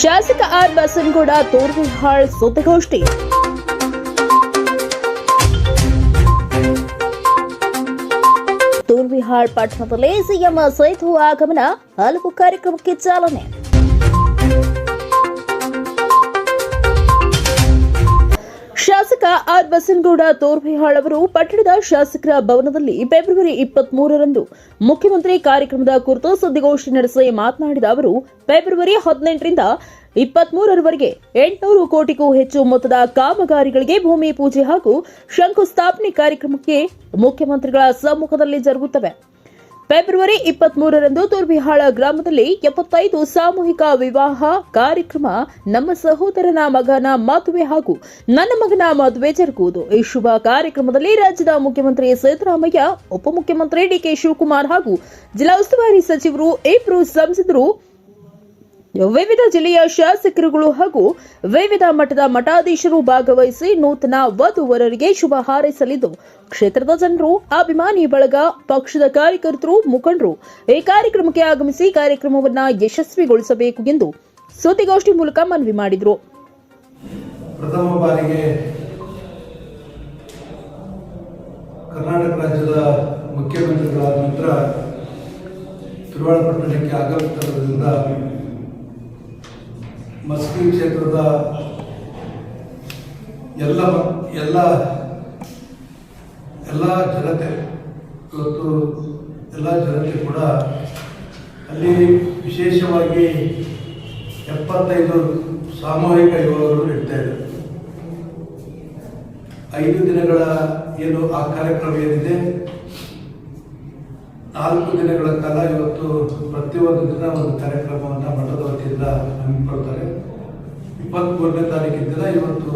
ಶಾಸಕ ಆರ್ ಬಸನಗೌಡ ತೋರ್ವಿಹಾಳ್ ಸುದ್ದಿಗೋಷ್ಠಿ. ತೋರ್ವಿಹಾಳ್ ಪಟ್ಟಣದಲ್ಲಿ ಸಿಎಂ ಸೈತು ಆಗಮನ ಹಲವು ಕಾರ್ಯಕ್ರಮಕ್ಕೆ ಚಾಲನೆ. ಆರ್. ಬಸನಗೌಡ ತೋರ್ವಿಹಾಳ್ ಅವರು ಪಟ್ಟಣದ ಶಾಸಕರ ಭವನದಲ್ಲಿ ಫೆಬ್ರವರಿ ಇಪ್ಪತ್ತ್ ಮೂರರಂದು ಮುಖ್ಯಮಂತ್ರಿ ಕಾರ್ಯಕ್ರಮದ ಕುರಿತು ಸುದ್ದಿಗೋಷ್ಠಿ ನಡೆಸಿ ಮಾತನಾಡಿದ ಅವರು, ಫೆಬ್ರವರಿ ಹದಿನೆಂಟರಿಂದ ಇಪ್ಪತ್ಮೂರರವರೆಗೆ ಎಂಟುನೂರು ಕೋಟಿಗೂ ಹೆಚ್ಚು ಮೊತ್ತದ ಕಾಮಗಾರಿಗಳಿಗೆ ಭೂಮಿ ಪೂಜೆ ಹಾಗೂ ಶಂಕುಸ್ಥಾಪನೆ ಕಾರ್ಯಕ್ರಮಕ್ಕೆ ಮುಖ್ಯಮಂತ್ರಿಗಳ ಸಮ್ಮುಖದಲ್ಲಿ ಜರುಗುತ್ತವೆ. ಫೆಬ್ರವರಿ ಇಪ್ಪತ್ಮೂರರಂದು ತುರ್ಬಿಹಾಳ ಗ್ರಾಮದಲ್ಲಿ ಎಪ್ಪತ್ತೈದು ಸಾಮೂಹಿಕ ವಿವಾಹ ಕಾರ್ಯಕ್ರಮ ನಮ್ಮ ಸಹೋದರನ ಮಗನ ಮದುವೆ ಹಾಗೂ ನನ್ನ ಮಗನ ಮದುವೆ ಜರುಗುವುದು. ಈ ಶುಭ ಕಾರ್ಯಕ್ರಮದಲ್ಲಿ ರಾಜ್ಯದ ಮುಖ್ಯಮಂತ್ರಿ ಸಿದ್ದರಾಮಯ್ಯ, ಉಪಮುಖ್ಯಮಂತ್ರಿ ಡಿಕೆ ಶಿವಕುಮಾರ್ ಹಾಗೂ ಜಿಲ್ಲಾ ಉಸ್ತುವಾರಿ ಸಚಿವರು ಇಬ್ರು ಸಂಸದರು ವಿವಿಧ ಜಿಲ್ಲೆಯ ಶಾಸಕರುಗಳು ಹಾಗೂ ವಿವಿಧ ಮಠದ ಮಠಾಧೀಶರು ಭಾಗವಹಿಸಿ ನೂತನ ವಧುವರರಿಗೆ ಶುಭ ಹಾರೈಸಲಿದ್ದು, ಕ್ಷೇತ್ರದ ಜನರು, ಅಭಿಮಾನಿ ಬಳಗ, ಪಕ್ಷದ ಕಾರ್ಯಕರ್ತರು, ಮುಖಂಡರು ಈ ಕಾರ್ಯಕ್ರಮಕ್ಕೆ ಆಗಮಿಸಿ ಕಾರ್ಯಕ್ರಮವನ್ನು ಯಶಸ್ವಿಗೊಳಿಸಬೇಕು ಎಂದು ಸುದ್ದಿಗೋಷ್ಠಿ ಮೂಲಕ ಮನವಿ ಮಾಡಿದರು. ಪ್ರಥಮ ಕರ್ನಾಟಕ ರಾಜ್ಯದ ಮುಖ್ಯಮಂತ್ರಿಗಳಾದ ನಂತರ ತಿರುವಾಳಪಟ್ಟಣಕ್ಕೆ ಆಗಮಿಸಿರೋದ್ರಿಂದ ಮಸ್ಕಿ ಕ್ಷೇತ್ರದ ಎಲ್ಲ ಎಲ್ಲ ಎಲ್ಲ ಜನತೆ, ಇವತ್ತು ಎಲ್ಲ ಜನತೆ ಕೂಡ ಅಲ್ಲಿ ವಿಶೇಷವಾಗಿ ಎಪ್ಪತ್ತೈದು ಸಾಮೂಹಿಕ ಯೋಗಗಳು ಇದೆ. ಐದು ದಿನಗಳ ಏನು ಆ ಕಾರ್ಯಕ್ರಮ ಏನಿದೆ? ನಾಲ್ಕು ದಿನಗಳ ಕಾಲ ಇವತ್ತು ಪ್ರತಿಯೊಂದು ದಿನ ಒಂದು ಕಾರ್ಯಕ್ರಮವನ್ನು ಮಠದ ವತಿಯಿಂದ ಹಮ್ಮಿಕೊಳ್ತಾರೆ. ಇಪ್ಪತ್ತ್ಮೂರನೇ ತಾರೀಕಿನ ದಿನ ಇವತ್ತು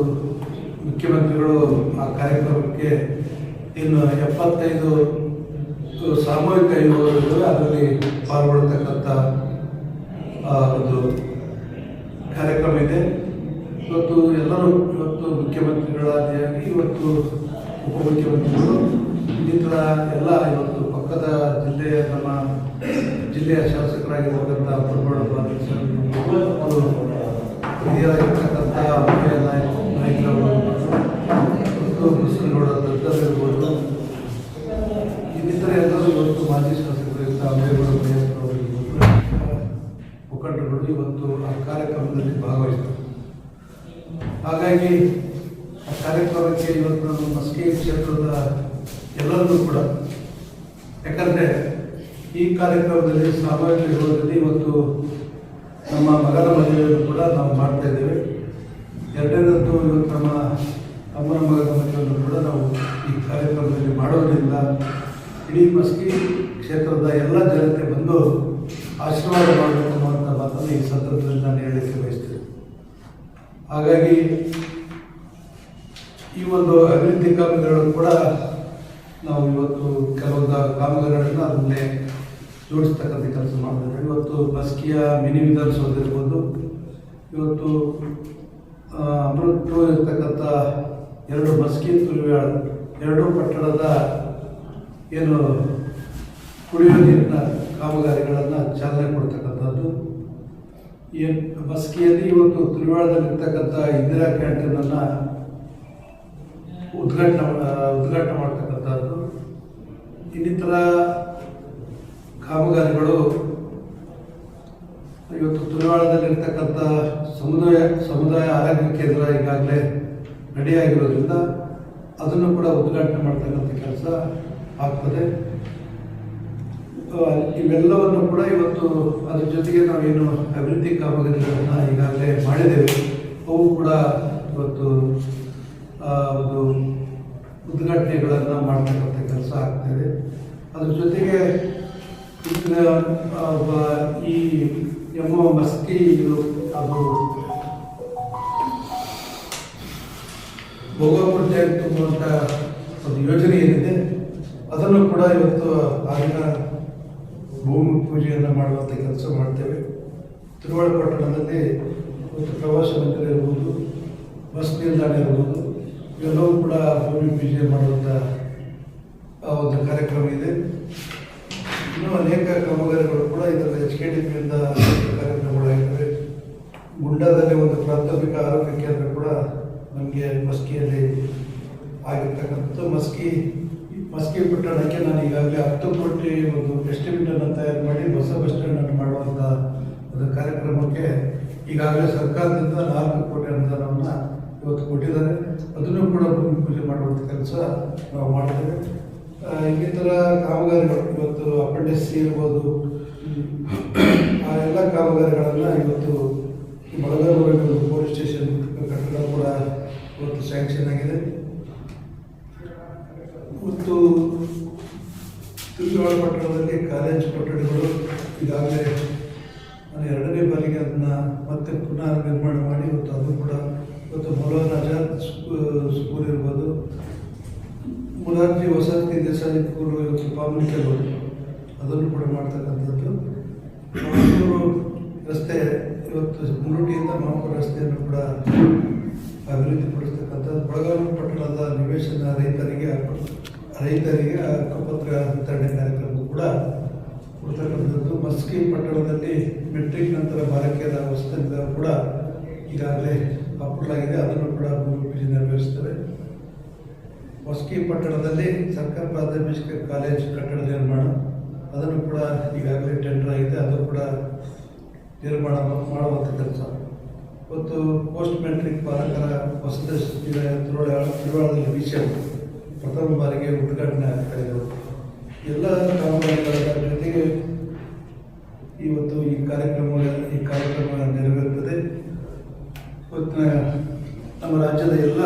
ಮುಖ್ಯಮಂತ್ರಿಗಳು ಆ ಕಾರ್ಯಕ್ರಮಕ್ಕೆ ಇನ್ನು ಎಪ್ಪತ್ತೈದು ಸಾಮೂಹಿಕ ಯುವಕರು ಅದರಲ್ಲಿ ಪಾಲ್ಗೊಳ್ತಕ್ಕಂಥ ಒಂದು ಕಾರ್ಯಕ್ರಮ ಇದೆ. ಇವತ್ತು ಎಲ್ಲರೂ ಇವತ್ತು ಮುಖ್ಯಮಂತ್ರಿಗಳಾದಿಯಾಗಿ ಇವತ್ತು ಉಪಮುಖ್ಯಮಂತ್ರಿಗಳು, ಇನ್ನಿತರ ಎಲ್ಲ ಇವತ್ತು ಪಕ್ಕದ ಜಿಲ್ಲೆಯ ನಮ್ಮ ಜಿಲ್ಲೆಯ ಶಾಸಕರಾಗಿರ್ತಕ್ಕಂಥ ಮತ್ತು ಹಿರಿಯರಾಗಿರ್ತಕ್ಕಂಥ ಮುಖ್ಯ ನಾಯಕ ನಾಯಕರು ಮತ್ತು ಮುಸ್ಲಿಂಗೌಡ ದೊಡ್ಡದಿರ್ಬೋದು. ಇನ್ನಿತರ ಎಲ್ಲರೂ ಇವತ್ತು ಮಾಜಿ ಶಾಸಕರಿಂದ ಅಮೇಗೌಡ ಮುಖಂಡರುಗಳು ಇವತ್ತು ಆ ಕಾರ್ಯಕ್ರಮದಲ್ಲಿ ಭಾಗವಹಿಸಿದರು. ಹಾಗಾಗಿ ಆ ಕಾರ್ಯಕ್ರಮಕ್ಕೆ ಇವತ್ತು ನಮ್ಮ ಮಸ್ಕಿ ಕ್ಷೇತ್ರದ ಎಲ್ಲರನ್ನೂ ಕೂಡ ಯಾಕಂದರೆ ಈ ಕಾರ್ಯಕ್ರಮದಲ್ಲಿ ಸಾಮಾಜಿಕ ವಿರೋಧದಲ್ಲಿ ಇವತ್ತು ನಮ್ಮ ಮಗನ ಮದುವೆಯನ್ನು ಕೂಡ ನಾವು ಮಾಡ್ತಾ ಇದ್ದೇವೆ. ಎರಡನೇದಂತೂ ಇವತ್ತು ನಮ್ಮ ಅಮ್ಮನ ಮಗನ ಮದುವೆಯನ್ನು ಕೂಡ ನಾವು ಈ ಕಾರ್ಯಕ್ರಮದಲ್ಲಿ ಮಾಡೋದ್ರಿಂದ ಇಡೀ ಮಸ್ಕಿ ಕ್ಷೇತ್ರದ ಎಲ್ಲ ಜನತೆ ಬಂದು ಆಶೀರ್ವಾದ ಮಾಡಬೇಕು ಅನ್ನುವಂಥ ಮಾತನ್ನು ಈ ಸಂದರ್ಭದಲ್ಲಿ ನಾನು ಹೇಳಲಿಕ್ಕೆ ಬಯಸ್ತೇನೆ. ಹಾಗಾಗಿ ಈ ಒಂದು ಅಭಿವೃದ್ಧಿ ಕಾರ್ಯಗಳನ್ನು ಕೂಡ ನಾವು ಇವತ್ತು ಕೆಲವೊಂದು ಕಾಮಗಾರಿಗಳನ್ನ ಅದನ್ನೇ ಜೋಡಿಸ್ತಕ್ಕಂಥ ಕೆಲಸ ಮಾಡ್ತಾರೆ ಇವತ್ತು ಬಸ್ಕಿಯ ಮಿನಿ ವಿಧಾನಸೌಧ ಇವತ್ತು ಅಮೃತ ಇರ್ತಕ್ಕಂಥ ಎರಡು ಬಸ್ಕಿ ತುರುವ್ಯಾಳ ಎರಡು ಪಟ್ಟಣದ ಏನು ಕುಡಿಯುವ ನೀರಿನ ಕಾಮಗಾರಿಗಳನ್ನು ಚಾಲನೆ ಕೊಡ್ತಕ್ಕಂಥದ್ದು. ಏನು ಬಸ್ಕಿಯಲ್ಲಿ ಇವತ್ತು ತುರುವಾಳದಲ್ಲಿರ್ತಕ್ಕಂಥ ಇಂದಿರಾ ಕ್ಯಾಂಟೀನನ್ನು ಉದ್ಘಾಟನೆ ಉದ್ಘಾಟನೆ ಮಾಡ್ತಕ್ಕಂಥದ್ದು. ಇನ್ನಿತರ ಕಾಮಗಾರಿಗಳು ಇವತ್ತು ತುರುವಾಳದಲ್ಲಿರ್ತಕ್ಕಂಥ ಸಮುದಾಯ ಸಮುದಾಯ ಆರೋಗ್ಯ ಕೇಂದ್ರ ಈಗಾಗಲೇ ರೆಡಿಯಾಗಿರೋದ್ರಿಂದ ಅದನ್ನು ಕೂಡ ಉದ್ಘಾಟನೆ ಮಾಡ್ತಕ್ಕಂಥ ಕೆಲಸ ಆಗ್ತದೆ. ಇವೆಲ್ಲವನ್ನು ಕೂಡ ಇವತ್ತು ಅದ್ರ ಜೊತೆಗೆ ನಾವೇನು ಅಭಿವೃದ್ಧಿ ಕಾಮಗಾರಿಗಳನ್ನು ಈಗಾಗಲೇ ಮಾಡಿದ್ದೇವೆ. ಅವು ಕೂಡ ಇವತ್ತು ಒಂದು ಉದ್ಘಾಟನೆಗಳನ್ನು ಮಾಡ್ತಕ್ಕಂಥ ಕೆಲಸ ಆಗ್ತೇವೆ ಅದ್ರ ಜೊತೆಗೆ ಈ ಎಮ್ಮ ಮಸ್ಕಿ ಅದು ಭೋಗಾಪುರ ಟ್ಯಾಂಕ್ ತುಂಬುವಂಥ ಒಂದು ಯೋಜನೆ ಏನಿದೆ, ಅದನ್ನು ಕೂಡ ಇವತ್ತು ಆಗಿನ ಭೂಮಿ ಪೂಜೆಯನ್ನು ಮಾಡುವಂಥ ಕೆಲಸ ಮಾಡ್ತೇವೆ. ತಿರುವಳ ಪಟ್ಟಣದಲ್ಲಿ ಇವತ್ತು ಪ್ರವಾಸ ಮಂದಿರ ಇರ್ಬೋದು, ಬಸ್ ನಿಲ್ದಾಣ ಇರ್ಬೋದು ಇವೆಲ್ಲವೂ ಕೂಡ ಭೂಮಿ ಪೂಜೆ ಮಾಡುವಂಥ ಒಂದು ಕಾರ್ಯಕ್ರಮ ಇದೆ. ಇನ್ನೂ ಅನೇಕ ಕಾಮಗಾರಿಗಳು ಕೂಡ ಇದರಲ್ಲಿ ಎಚ್ ಕೆ ಡಿ ಪಿಯಿಂದ ಕಾರ್ಯಕ್ರಮಗಳಾಗಿವೆ ಗುಂಡ್ಲು ಗುಂಡಾದಲ್ಲಿ ಒಂದು ಪ್ರಾಥಮಿಕ ಆರೋಗ್ಯ ಕೇಂದ್ರ ಕೂಡ ನಮಗೆ ಮಸ್ಕಿಯಲ್ಲಿ ಆಗಿರ್ತಕ್ಕಂಥದ್ದು. ಮಸ್ಕಿ ಮಸ್ಕಿ ಪಟ್ಟಣಕ್ಕೆ ನಾನು ಈಗಾಗಲೇ ಹತ್ತು ಕೋಟಿ ಒಂದು ಎಸ್ಟಿಮೇಟನ್ನು ತಯಾರು ಮಾಡಿ ಹೊಸ ಬಸ್ ಸ್ಟ್ಯಾಂಡನ್ನು ಮಾಡುವಂಥ ಒಂದು ಕಾರ್ಯಕ್ರಮಕ್ಕೆ ಈಗಾಗಲೇ ಸರ್ಕಾರದಿಂದ ನಾಲ್ಕು ಕೋಟಿ ಅನುದಾನವನ್ನು ಇವತ್ತು ಕೊಟ್ಟಿದ್ದಾರೆ. ಅದನ್ನು ಕೂಡ ಭೂಮಿ ಪೂಜೆ ಮಾಡುವಂಥ ಕೆಲಸ ನಾವು ಮಾಡಿದ್ದೇವೆ. ಇನ್ನಿತರ ಕಾಮಗಾರಿಗಳು, ಇವತ್ತು ಅಪೆಂಡಿಸ್ ಇರ್ಬೋದು. ಆ, ಎಲ್ಲ ಕಾಮಗಾರಿಗಳನ್ನು ಇವತ್ತು ಒಂದು ಪೊಲೀಸ್ ಸ್ಟೇಷನ್ ಕಟ್ಟಡ ಕೂಡ ಇವತ್ತು ಸ್ಯಾಂಕ್ಷನ್ ಆಗಿದೆ. ಮತ್ತು ತಿರುಗಾಳ ಪಟ್ಟಣದಲ್ಲಿ ಕಾಲೇಜ್ ಕೊಠಡಿಗಳು ಈಗಾಗಲೇ ಎರಡನೇ ಬಾರಿಗೆ ಅದನ್ನು ಮತ್ತೆ ಪುನಃ ನಿರ್ಮಾಣ ಮಾಡಿ, ಇವತ್ತು ಅದು ಕೂಡ ಇವತ್ತು ಮೌಲಾರಾಜ ಸ್ಕೂಲ್ ಇರ್ಬೋದು. ಮುರಾರ್ಜಿ ವಸತಿ ದೇಸಾಯಿ ಸ್ಕೂಲು ಇವತ್ತು ಪಬ್ಲಿಕ್ ಇರ್ಬೋದು ಅದನ್ನು ಕೂಡ ಮಾಡ್ತಕ್ಕಂಥದ್ದು. ರಸ್ತೆ ಇವತ್ತು ಮುರುಟಿಯಿಂದ ಮಾಮೂರು ರಸ್ತೆಯನ್ನು ಕೂಡ ಅಭಿವೃದ್ಧಿಪಡಿಸ್ತಕ್ಕಂಥದ್ದು. ಬೆಳಗಾವಿ ಪಟ್ಟಣದ ನಿವೇಶನ ರೈತರಿಗೆ ರೈತರಿಗೆ ಹಕ್ಕುಪತ್ರ ವಿತರಣೆ ಕಾರ್ಯಕ್ರಮ ಕೂಡ ಕೊಡ್ತಕ್ಕಂಥದ್ದು. ಮಸ್ಕಿ ಪಟ್ಟಣದಲ್ಲಿ ಮೆಟ್ರಿಕ್ ನಂತರ ಬಾಲಕಿಯರ ವಸತಿ ಕೂಡ ಈಗಾಗಲೇ ಹಾಕಲಾಗಿದೆ ಅದನ್ನು ಕೂಡ ಭೂಮಿ ಪೂಜೆ ನೆರವೇರಿಸ್ತೇವೆ ಹೊಸಕಿ ಪಟ್ಟಣದಲ್ಲಿ ಸರ್ಕಾರಿ ಪ್ರಾಥಮಿಕ ಕಾಲೇಜ್ ಕಟ್ಟಡ ನಿರ್ಮಾಣ, ಅದನ್ನು ಕೂಡ ಈಗಾಗಲೇ ಟೆಂಡರ್ ಆಗಿದೆ, ಅದು ಕೂಡ ನಿರ್ಮಾಣ ಮಾಡುವಂಥ ಕೆಲಸ ಇವತ್ತು ಪೋಸ್ಟ್ ಮೆಟ್ರಿಕ್ ಪಾಲಕರ ವಸತಿ ತಿರುವಾಳದಲ್ಲಿ ವಿಷಯ ಪ್ರಥಮ ಬಾರಿಗೆ ಉದ್ಘಾಟನೆ ಆಗ್ತಾ ಇದ್ದರು ಎಲ್ಲ ಕಾಮಗಾರಿಗಳ ಜೊತೆಗೆ ಇವತ್ತು ಈ ಕಾರ್ಯಕ್ರಮ ಈ ಕಾರ್ಯಕ್ರಮ ನಮ್ಮ ರಾಜ್ಯದ ಎಲ್ಲ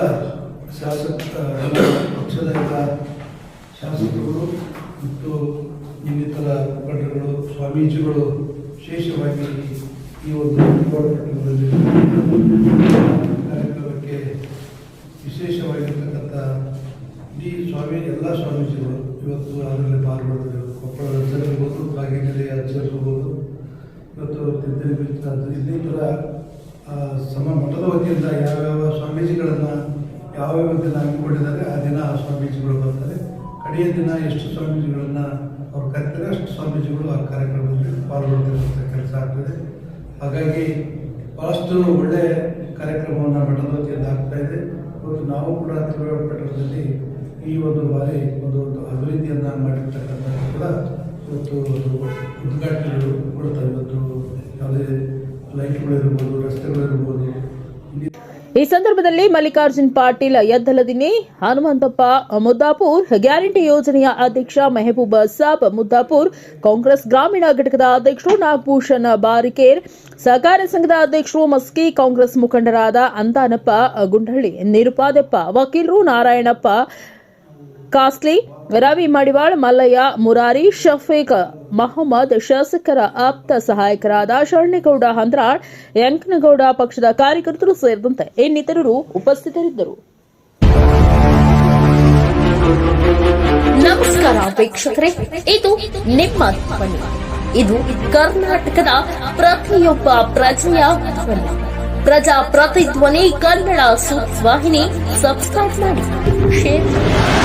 ಶಾಸಕ ಪಕ್ಷದ ಎಲ್ಲ ಶಾಸಕರು ಮತ್ತು ಇನ್ನಿತರ ಮುಖಂಡರುಗಳು, ಸ್ವಾಮೀಜಿಗಳು ವಿಶೇಷವಾಗಿ ಈ ಒಂದು ಕಾರ್ಯಕ್ರಮಕ್ಕೆ ವಿಶೇಷವಾಗಿರ್ತಕ್ಕಂಥ ಇಡೀ ಸ್ವಾಮಿ, ಎಲ್ಲ ಸ್ವಾಮೀಜಿಗಳು ಇವತ್ತು ಅದರಲ್ಲಿ ಪಾಲ್ಗೊಳ್ಳಿದ್ರು ಕೊಪ್ಪಳ ಅಜ್ಜರಿರ್ಬೋದು ಕಾಗೇನಹಳ್ಳಿ ಅಜ್ಜರಿರ್ಬೋದು ಇವತ್ತು ತಿರುಪತಿ ಇನ್ನಿತರ ಸಮ ಮಠದ ವತಿಯಿಂದ ಯಾವ್ಯಾವ ಸ್ವಾಮೀಜಿಗಳನ್ನು ಯಾವ್ಯಾವ ದಿನ ಹಮ್ಮಿಕೊಂಡಿದ್ದಾರೆ, ಆ ದಿನ ಆ ಸ್ವಾಮೀಜಿಗಳು ಬರ್ತಾರೆ. ಕಡೆಯ ದಿನ ಎಷ್ಟು ಸ್ವಾಮೀಜಿಗಳನ್ನು ಅವ್ರು ಕರೀತಾರೆ, ಅಷ್ಟು ಸ್ವಾಮೀಜಿಗಳು ಆ ಕಾರ್ಯಕ್ರಮದಲ್ಲಿ ಪಾಲ್ಗೊಳ್ತಿರುವಂಥ ಕೆಲಸ ಆಗ್ತದೆ. ಹಾಗಾಗಿ ಭಾಳಷ್ಟು ಒಳ್ಳೆ ಕಾರ್ಯಕ್ರಮವನ್ನು ಮಠದ ವತಿಯಿಂದ ಆಗ್ತಾ ಇದೆ. ಇವತ್ತು ನಾವು ಕೂಡ ತಿರುವಪಟ್ಟಣದಲ್ಲಿ ಈ ಒಂದು ಬಾರಿ ಒಂದು ಅಭಿವೃದ್ಧಿಯನ್ನು ಮಾಡಿರ್ತಕ್ಕಂಥ ಕೂಡ ಇವತ್ತು ಒಂದು ಉದ್ಘಾಟನೆಗಳು ಕೊಡ್ತಾರೆ ಇವತ್ತು ಯಾವುದೇ ಲೈಟ್ಗಳಿರ್ಬೋದು, ರಸ್ತೆಗಳಿರ್ಬೋದು. ಈ ಸಂದರ್ಭದಲ್ಲಿ ಮಲ್ಲಿಕಾರ್ಜುನ್ ಪಾಟೀಲ್ ಯದ್ದಲದಿನಿ ಹನುಮಂತಪ್ಪ ಮುದ್ದಾಪುರ್, ಗ್ಯಾರಂಟಿ ಯೋಜನೆಯ ಅಧ್ಯಕ್ಷ ಮೆಹಬೂಬ್ ಸಾಬ್ ಮುದ್ದಾಪುರ್, ಕಾಂಗ್ರೆಸ್ ಗ್ರಾಮೀಣ ಘಟಕದ ಅಧ್ಯಕ್ಷರು ನಾಗಭೂಷಣ್ ಬಾರಿಕೇರ್, ಸಹಕಾರ ಸಂಘದ ಅಧ್ಯಕ್ಷರು ಮಸ್ಕಿ ಕಾಂಗ್ರೆಸ್ ಮುಖಂಡರಾದ ಅಂದಾನಪ್ಪ ಗುಂಡಹಳ್ಳಿ, ನಿರುಪಾದಪ್ಪ ವಕೀಲರು ನಾರಾಯಣಪ್ಪ ಕಾಸ್ಲಿ ರವಿ ಮಡಿವಾಳ್, ಮಲ್ಲಯ್ಯ, ಮುರಾರಿ, ಶಫೀಕ್ ಮಹಮ್ಮದ್, ಶಾಸಕರ ಆಪ್ತ ಸಹಾಯಕರಾದ ಶರಣ್ಯಗೌಡ, ಹಂದ್ರಾಳ್ ಯಂಕನಗೌಡ ಪಕ್ಷದ ಕಾರ್ಯಕರ್ತರು ಸೇರಿದಂತೆ ಇನ್ನಿತರರು ಉಪಸ್ಥಿತರಿದ್ದರು. ನಮಸ್ಕಾರ ವೀಕ್ಷಕರೇ, ಇದು ನಿಮ್ಮ ಧ್ವನಿ. ಇದು ಕರ್ನಾಟಕದ ಪ್ರತಿಯೊಬ್ಬ ಪ್ರಜೆಯ ಧ್ವನಿ. ಪ್ರಜಾ ಪ್ರತಿಧ್ವನಿ ಕನ್ನಡ ಸುದ್ವಾಹಿನಿ ಸಬ್ಸ್ಕ್ರೈಬ್ ಮಾಡಿ ಶೇರ್ ಮಾಡಿ.